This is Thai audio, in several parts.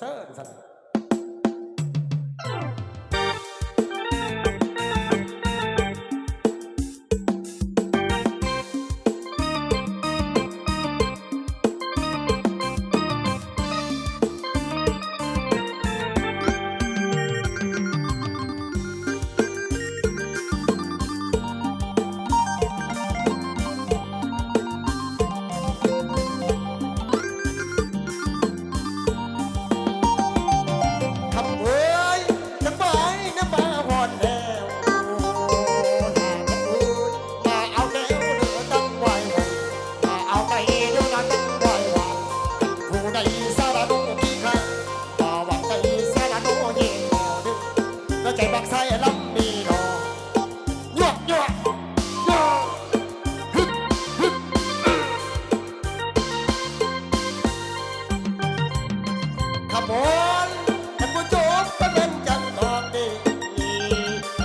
เซิร์นสั ขบวนท่านผู้ชมก็เป็นจังตอนดี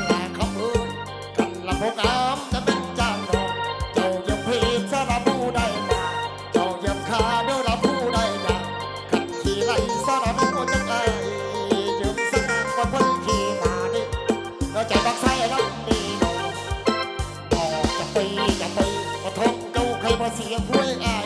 ลาขบวนกันละพวกอามจะเป็นจางดอกเจ้าเยี่ยมพีสารผู้ใดมาเจ้าเยี่ยมขาเดี๋ยวรับผู้ใดมาขันขี่ไล่สารผู้จะไกลยืมสนามว่าคนขี่มาดิแล้วใจบักไส้รับดีหนอออกจะไปจะไปมาทงเก้าใครมาเสียห้วยอาย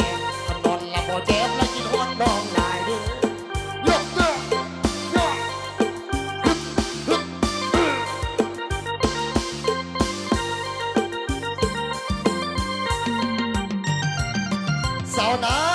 าวนา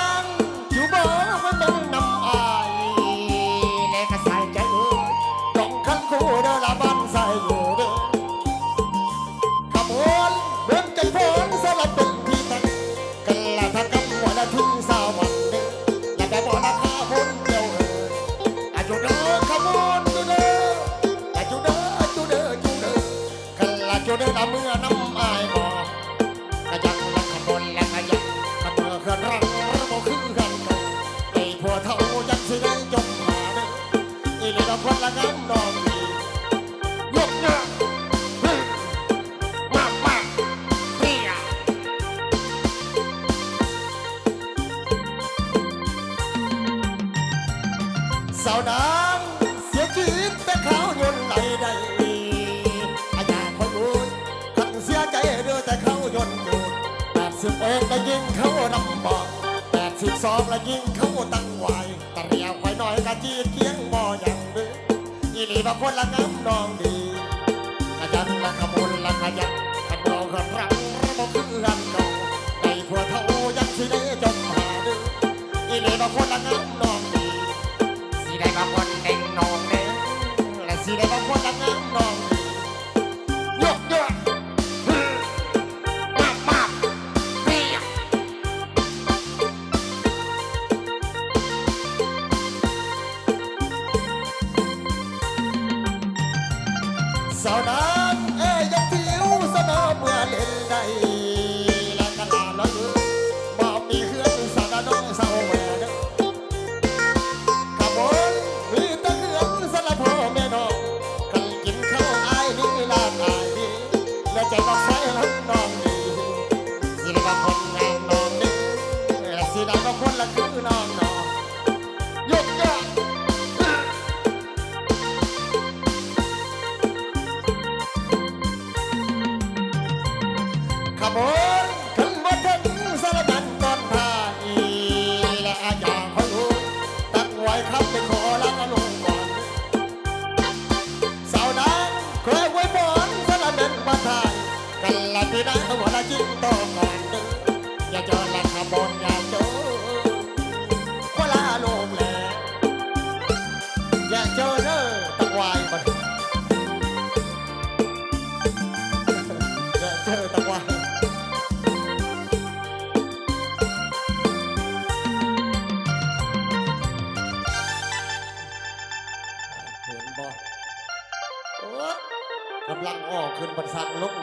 ามน้องดียกเนาะฮึมากมากเปี้ยสาวน้ำเสียชีวิตแต่เขายนไหลใดอาญาคอยดูขันเสียใจเด้อแต่เขายนต์อยู่แปดสิบเอ็ดแล้วยิงเขานำบอกแปดสิบสองแล้วยิงเขาตั้งไว้ตะเรียวไว้หน่อยกะจีเว่าคนละงามน้องดีขยันละขมุนละขยันขันเราขันรังบ่คือกันเก่าในพวเท่ายังสิได้จมหาด้ออีเลว่าคนละงามน้องาวนาำเอ้ยาทิ้วสนอเมื่อเล่นได้ลากลาแล้วยือบ่มีเครื่องสาวน้องสาวแหวนขบวนมีตะเกียสารพ่อแม่น้องขันกินข้าวอายนี่ลาอายนี่และใจก็ใช้รับนองดีสิไดก็คนงานนองนี่สิไดก็คนละคือน้อง ขึ้นมาถึงสารนันก่อนพายและอาญาเขารู้ตั้งไว้ครับไปขอรักอารมณ์ก่อนสาวนางเคยไว้บอนสารนันมาทายกันละพี่นะหัวละจิ้งต่อก่อนด้ออย่าเจอละขบวนอย่าเจอว่าละอารมแหละอย่าเจ ออกขึ้นบนสัทลุก